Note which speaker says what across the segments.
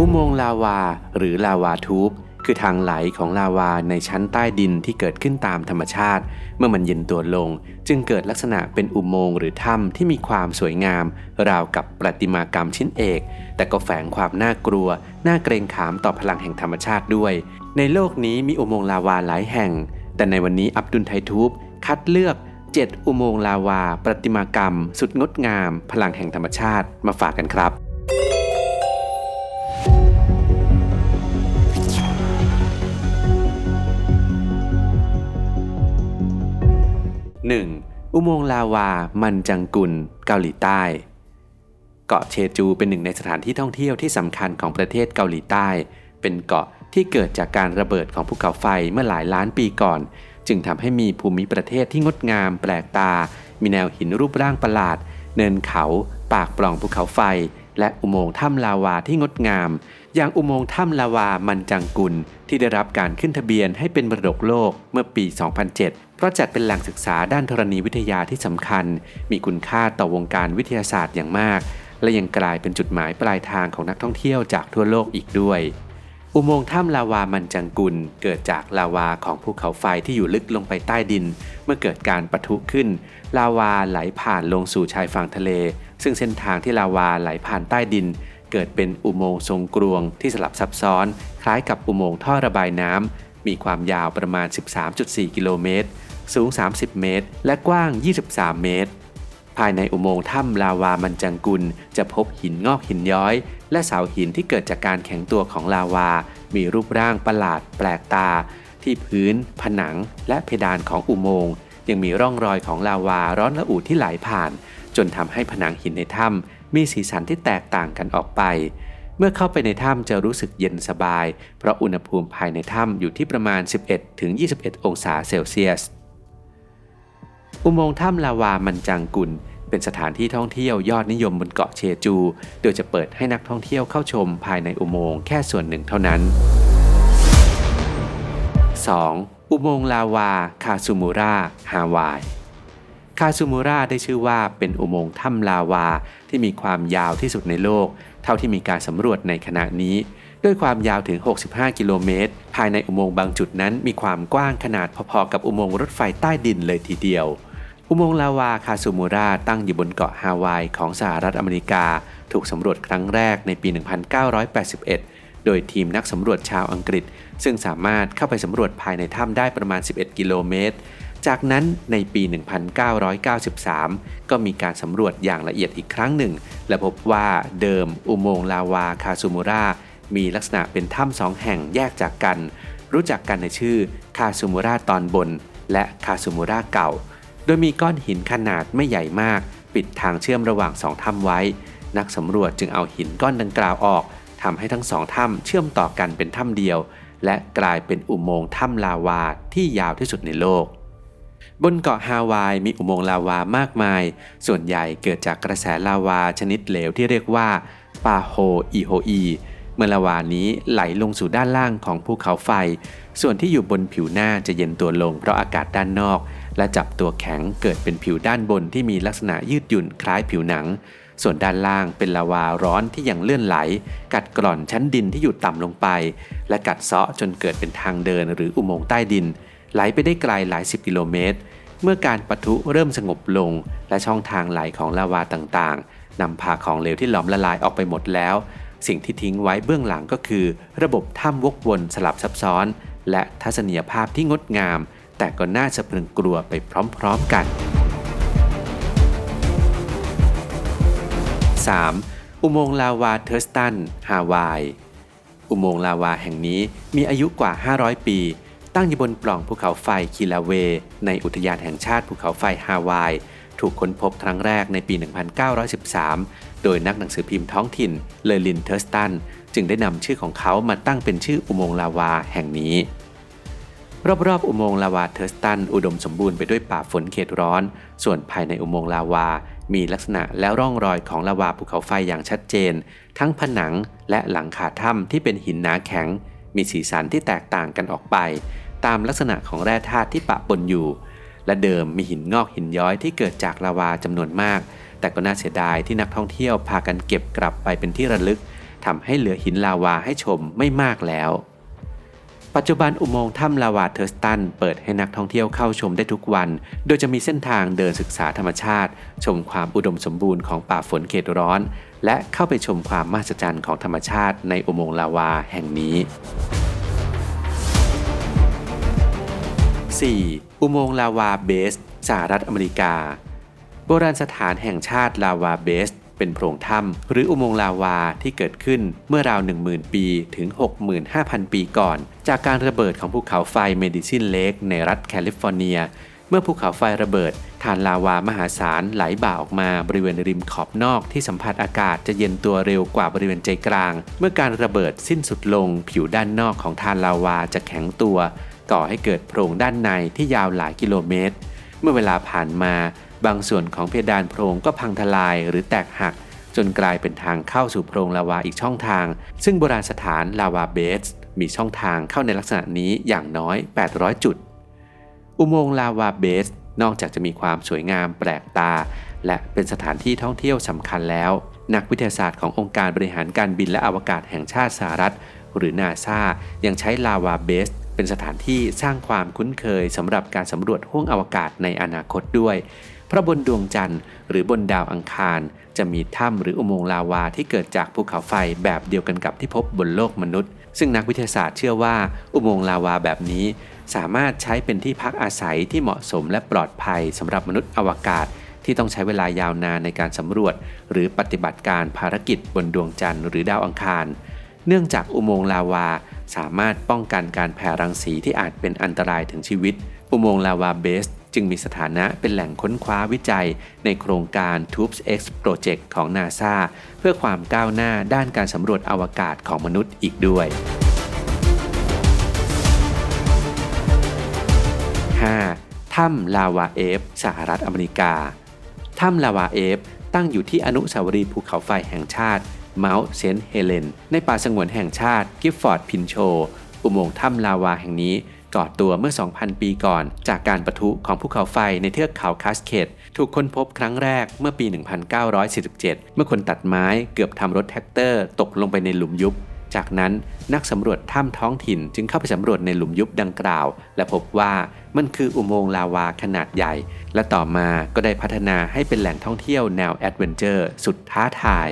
Speaker 1: อุโมงค์ลาวา หรือลาวาทูบคือทางไหลของลาวาในชั้นใต้ดินที่เกิดขึ้นตามธรรมชาติ เมื่อมันเย็นตัวลง จึงเกิดลักษณะเป็นอุโมงค์หรือถ้ำที่มีความสวยงาม ราวกับประติมากรรมชิ้นเอก แต่ก็แฝงความน่ากลัว น่าเกรงขามต่อพลังแห่งธรรมชาติด้วย ในโลกนี้มีอุโมงค์ลาวาหลายแห่ง แต่ในวันนี้อับดุลไททูบคัดเลือก 7 อุโมงค์ลาวา ประติมากรรม สุดงดงาม พลังแห่งธรรมชาติมาฝากกันครับ 1. อุโมงค์ลาวา มันจังกุล เกาหลีใต้ เกาะเชจูเป็นหนึ่งในสถานที่ท่องเที่ยวที่สำคัญของประเทศเกาหลีใต้ เป็นเกาะที่เกิดจากการระเบิดของภูเขาไฟเมื่อหลายล้านปีก่อน จึงทำให้มีภูมิประเทศที่งดงาม แปลกตา มีแนวหินรูปร่างประหลาด เนินเขา ปากปล่องภูเขาไฟ และอุโมงค์ถ้ำลาวาที่งดงาม อย่างอุโมงค์ถ้ำลาวามันจังกุล ที่ได้รับการขึ้นทะเบียนให้เป็นมรดกโลกเมื่อปี 2007 เพราะจัดเป็นแหล่งศึกษาด้านธรณีวิทยาที่สำคัญ มีคุณค่าต่อวงการวิทยาศาสตร์อย่างมาก และยังกลายเป็นจุดหมายปลายทางของนักท่องเที่ยวจากทั่วโลกอีกด้วยอุโมงค์ถ้ำลาวามันจังกุล เกิดจากลาวาของภูเขาไฟที่อยู่ลึกลงไปใต้ดิน เมื่อเกิดการปะทุขึ้น ลาวาไหลผ่านลงสู่ชายฝั่งทะเล ซึ่งเส้นทางที่ลาวาไหลผ่านใต้ดิน เกิดเป็นอุโมงค์ทรงกรวงที่สลับซับซ้อน คล้ายกับอุโมงค์ท่อระบายน้ำมีความยาวประมาณ 13.4 กิโลเมตร สูง 30 เมตร และกว้าง 23 เมตร ภายในอุโมงค์ถ้ำลาวามันจังกุล จะพบหินงอกหินย้อย และเสาหินที่เกิดจากการแข็งตัวของลาวา มีรูปร่างประหลาดแปลกตา ที่พื้น ผนัง และเพดานของอุโมงค์ยังมีร่องรอยของลาวาร้อนระอุที่ไหลผ่าน จนทำให้ผนังหินในถ้ำมีสีสันที่แตกต่างกันออกไป เมื่อเข้าไปในถ้ำจะรู้สึกเย็นสบาย เพราะอุณหภูมิภายในถ้ำอยู่ที่ประมาณ 11-21 องศาเซลเซียส อุโมงค์ถ้ำลาวามันจังกุลเป็นสถานที่ท่องเที่ยวยอดนิยมบนเกาะเชจู โดยจะเปิดให้นักท่องเที่ยวเข้าชมภายในอุโมงค์แค่ส่วนหนึ่งเท่านั้น 2. อุโมงค์ลาวา คาซูมูราฮาวาย คาซูมูราได้ชื่อว่าเป็นอุโมงค์ถ้ำลาวา ที่มีความยาวที่สุดในโลก เท่าที่มีการสำรวจในขณะนี้ ด้วยความยาวถึง 65 กิโลเมตร ภายในอุโมงค์บางจุดนั้นมีความกว้างขนาดพอๆกับอุโมงค์รถไฟใต้ดินเลยทีเดียว อุโมงค์ลาวาคาซูมูราตั้งอยู่บนเกาะฮาวายของสหรัฐอเมริกา ถูกสำรวจครั้งแรกในปี 1981 โดยทีมนักสำรวจชาวอังกฤษ ซึ่งสามารถเข้าไปสำรวจภายในถ้ำได้ประมาณ 11 กิโลเมตร จากนั้นในปี 1993 ก็มีการสำรวจอย่างละเอียดอีกครั้งหนึ่ง และพบว่าเดิมอุโมงค์ลาวาคาซูมูรามีลักษณะเป็นถ้ำสองแห่งแยกจากกัน รู้จักกันในชื่อคาซูมูราตอนบน และคาซูมูราเก่า โดยมีก้อนหินขนาดไม่ใหญ่มาก ปิดทางเชื่อมระหว่างสองถ้ำไว้ นักสำรวจจึงเอาหินก้อนดังกล่าวออกทำให้ทั้งสองถ้ำเชื่อมต่อกันเป็นถ้ำเดียว และกลายเป็นอุโมงค์ถ้ำลาวาที่ยาวที่สุดในโลก บนเกาะฮาวายมีอุโมงค์ลาวามากมาย ส่วนใหญ่เกิดจากกระแสลาวาชนิดเหลวที่เรียกว่าปาโฮอีโฮอีเมื่อลาวานี้ไหลลงสู่ด้านล่างของภูเขาไฟ ส่วนที่อยู่บนผิวหน้าจะเย็นตัวลงเพราะอากาศด้านนอก และจับตัวแข็งเกิดเป็นผิวด้านบนที่มีลักษณะยืดหยุ่นคล้ายผิวหนัง ส่วนด้านล่างเป็นลาวาร้อนที่ยังเลื่อนไหล กัดกร่อนชั้นดินที่อยู่ต่ำลงไป และกัดเซาะจนเกิดเป็นทางเดินหรืออุโมงค์ใต้ดิน ไหลไปได้ไกลหลายสิบกิโลเมตร เมื่อการปะทุเริ่มสงบลง และช่องทางไหลของลาวาต่างๆนำพาของเหลวที่หลอมละลายออกไปหมดแล้ว สิ่งที่ทิ้งไว้เบื้องหลังก็คือ ระบบถ้ำวกวนสลับซับซ้อน และทัศนียภาพที่งดงาม แต่ก็น่าสะพรึงกลัวไปพร้อมๆกัน 3. อุโมงค์ลาวาเทอร์สตันฮาวาย อุโมงค์ลาวาแห่งนี้มีอายุกว่า 500 ปี ตั้งอยู่บนปล่องภูเขาไฟคิลาเว ในอุทยานแห่งชาติภูเขาไฟฮาวาย ถูกค้นพบครั้งแรกในปี 1913 โดยนักหนังสือพิมพ์ท้องถิ่นเลอรินเทอร์สตัน จึงได้นำชื่อของเขามาตั้งเป็นชื่ออุโมงค์ลาวาแห่งนี้ รอบๆอุโมงค์ลาวาเทอร์สตัน อุดมสมบูรณ์ไปด้วยป่าฝนเขตร้อน ส่วนภายในอุโมงค์ลาวา มีลักษณะและร่องรอยของลาวาภูเขาไฟอย่างชัดเจน ทั้งผนังและหลังคาถ้ำที่เป็นหินหนาแข็งมีสีสันที่แตกต่างกันออกไป ตามลักษณะของแร่ธาตุที่ปะปนอยู่ และเดิมมีหินงอกหินย้อยที่เกิดจากลาวาจำนวนมาก แต่ก็น่าเสียดายที่นักท่องเที่ยวพากันเก็บกลับไปเป็นที่ระลึกทำให้เหลือหินลาวาให้ชมไม่มากแล้ว ปัจจุบันอุโมงค์ถ้ำลาวาเทอร์สตันเปิดให้นักท่องเที่ยวเข้าชมได้ทุกวัน โดยจะมีเส้นทางเดินศึกษาธรรมชาติ ชมความอุดมสมบูรณ์ของป่าฝนเขตร้อน และเข้าไปชมความมหัศจรรย์ของธรรมชาติในอุโมงค์ลาวาแห่งนี้ 4. อุโมงค์ลาวาเบสสหรัฐอเมริกา โบราณสถานแห่งชาติลาวาเบส เป็นโพรงถ้ำหรืออุโมงค์ลาวาที่เกิดขึ้นเมื่อราว 10,000 ปีถึง 65,000 ปีก่อน จากการระเบิดของภูเขาไฟเมดิซินเลกในรัฐแคลิฟอร์เนีย เมื่อภูเขาไฟระเบิดฐานลาวามหาศาลไหลบ่าออกมาบริเวณริมขอบนอกที่สัมผัสอากาศจะเย็นตัวเร็วกว่าบริเวณใจกลาง เมื่อการระเบิดสิ้นสุดลงผิวด้านนอกของฐานลาวาจะแข็งตัว ก่อให้เกิดโพรงด้านในที่ยาวหลายกิโลเมตร เมื่อเวลาผ่านมาบางส่วนของเพดานโพรงก็พังทลายหรือแตกหัก จนกลายเป็นทางเข้าสู่โพรงลาวาอีกช่องทาง ซึ่งโบราณสถานลาวาเบสมีช่องทางเข้าในลักษณะนี้อย่างน้อย 800 จุด อุโมงค์ลาวาเบสนอกจากจะมีความสวยงามแปลกตา และเป็นสถานที่ท่องเที่ยวสำคัญแล้ว นักวิทยาศาสตร์ขององค์การบริหารการบินและอวกาศแห่งชาติสหรัฐ หรือนาซายังใช้ลาวาเบส เป็นสถานที่สร้างความคุ้นเคยสำหรับการสำรวจห้วงอวกาศในอนาคตด้วย เพราะบนดวงจันทร์หรือบนดาวอังคาร จะมีถ้ำหรืออุโมงค์ลาวาที่เกิดจากภูเขาไฟแบบเดียวกันกับที่พบบนโลกมนุษย์ ซึ่งนักวิทยาศาสตร์เชื่อว่าอุโมงค์ลาวาแบบนี้ สามารถใช้เป็นที่พักอาศัยที่เหมาะสมและปลอดภัยสำหรับมนุษย์อวกาศที่ต้องใช้เวลายาวนานในการสำรวจ หรือปฏิบัติการภารกิจบนดวงจันทร์หรือดาวอังคาร เนื่องจากอุโมงค์ลาวา สามารถป้องกันการแผ่รังสีที่อาจเป็นอันตรายถึงชีวิต อุโมงค์ลาวาเบส จึงมีสถานะเป็นแหล่งค้นคว้าวิจัย ในโครงการ TUBES X Project ของ NASA เพื่อความก้าวหน้าด้านการสำรวจอวกาศของมนุษย์อีกด้วย 5. ถ้ำลาวาเอฟสหรัฐอเมริกา ถ้ำลาวาเอฟตั้งอยู่ที่อนุสาวรีย์ภูเขาไฟแห่งชาติ เมาส์เซนต์เฮเลน ในป่าสงวนแห่งชาติกิฟฟอร์ดพินโช อุโมงค์ถ้ำลาวาแห่งนี้ก่อตัวเมื่อ 2,000 ปีก่อน จากการปะทุของภูเขาไฟในเทือกเขาคัสเคดถูกค้นพบครั้งแรกเมื่อปี 1947 เมื่อคนตัดไม้เกือบทำรถแท็กเตอร์ ตกลงไปในหลุมยุบ จากนั้นนักสำรวจถ้ำท้องถิ่นจึงเข้าไปสำรวจในหลุมยุบดังกล่าว และพบว่ามันคืออุโมงค์ลาวาขนาดใหญ่ และต่อมาก็ได้พัฒนาให้เป็นแหล่งท่องเที่ยวแนวแอดเวนเจอร์สุดท้าทาย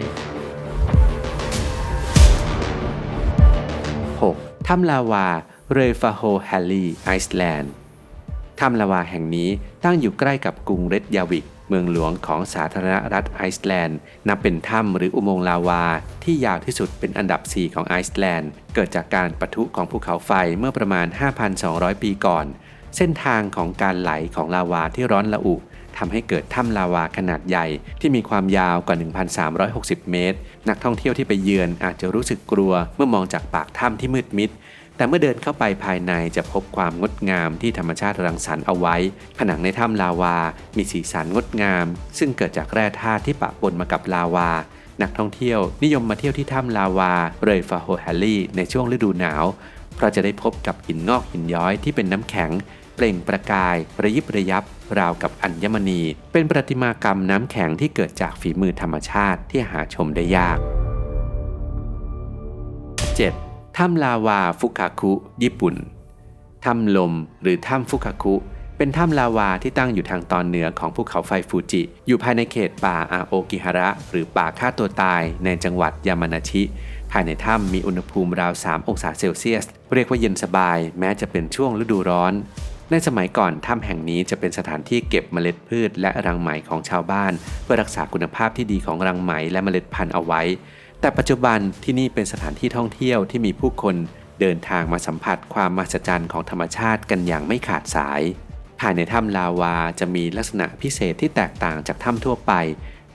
Speaker 1: ถ้ำลาวาเรฟาโฮแฮลลีไอซ์แลนด์ถ้ำลาวาแห่งนี้ตั้งอยู่ใกล้กับกรุงเรดยาวิก เมืองหลวงของสาธารณรัฐไอซ์แลนด์ นับเป็นถ้ำหรืออุโมงค์ลาวา ที่ยาวที่สุดเป็นอันดับ 4 ของไอซ์แลนด์ เกิดจากการปะทุของภูเขาไฟเมื่อประมาณ 5,200 ปีก่อน เส้นทางของการไหลของลาวาที่ร้อนระอุทำให้เกิดถ้ำลาวาขนาดใหญ่ที่มีความยาวกว่า 1,360 เมตร นักท่องเที่ยวที่ไปเยือนอาจจะรู้สึกกลัวเมื่อมองจากปากถ้ำที่มืดมิด แต่เมื่อเดินเข้าไปภายในจะพบความงดงามที่ธรรมชาติรังสรรค์เอาไว้ ผนังในถ้ำลาวา มีสีสันงดงาม ซึ่งเกิดจากแร่ธาตุที่ปะปนมากับลาวา นักท่องเที่ยวนิยมมาเที่ยวที่ถ้ำลาวาเรยฟาโฮแฮลลี่ในช่วงฤดูหนาวเพราะจะได้พบกับหินงอกหินย้อยที่เป็นน้ำแข็ง เปล่งประกาย ระยิบระยับ ราวกับอัญมณี เป็นประติมากรรมน้ำแข็งที่เกิดจากฝีมือธรรมชาติที่หาชมได้ยาก 7. ถ้ำลาวาฟุคาคุ ญี่ปุ่น ถ้ำลมหรือถ้ำฟุคาคุ เป็นถ้ำลาวาที่ตั้งอยู่ทางตอนเหนือของภูเขาไฟฟูจิ อยู่ภายในเขตป่าอาโอกิฮาระ หรือป่าฆ่าตัวตายในจังหวัดยามานาชิ ภายในถ้ำมีอุณหภูมิราว 3 องศาเซลเซียส เรียกว่าเย็นสบาย แม้จะเป็นช่วงฤดูร้อน ในสมัยก่อนถ้ำแห่งนี้จะเป็นสถานที่เก็บเมล็ดพืช และรังไหมของชาวบ้าน เพื่อรักษาคุณภาพที่ดีของรังไหมและเมล็ดพันธุ์เอาไว้ แต่ปัจจุบันที่นี่เป็นสถานที่ท่องเที่ยวที่มีผู้คนเดินทางมาสัมผัสความมหัศจรรย์ของธรรมชาติกันอย่างไม่ขาดสายภายในถ้ำลาวาจะมีลักษณะพิเศษที่แตกต่างจากถ้ำทั่วไป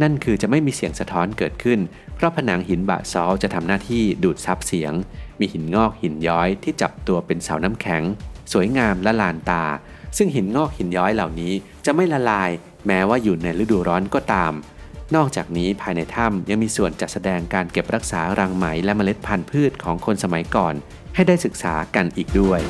Speaker 1: นั่นคือจะไม่มีเสียงสะท้อนเกิดขึ้น เพราะผนังหินบะซอลจะทำหน้าที่ดูดซับเสียง มีหินงอกหินย้อยที่จับตัวเป็นเสาน้ำแข็ง สวยงามและลานตา ซึ่งหินงอกหินย้อยเหล่านี้จะไม่ละลาย แม้ว่าอยู่ในฤดูร้อนก็ตาม นอกจากนี้ภายในถ้ำยังมีส่วนจัดแสดงการเก็บรักษารังไหมและเมล็ดพันธุ์พืชของคนสมัยก่อน ให้ได้ศึกษากันอีกด้วย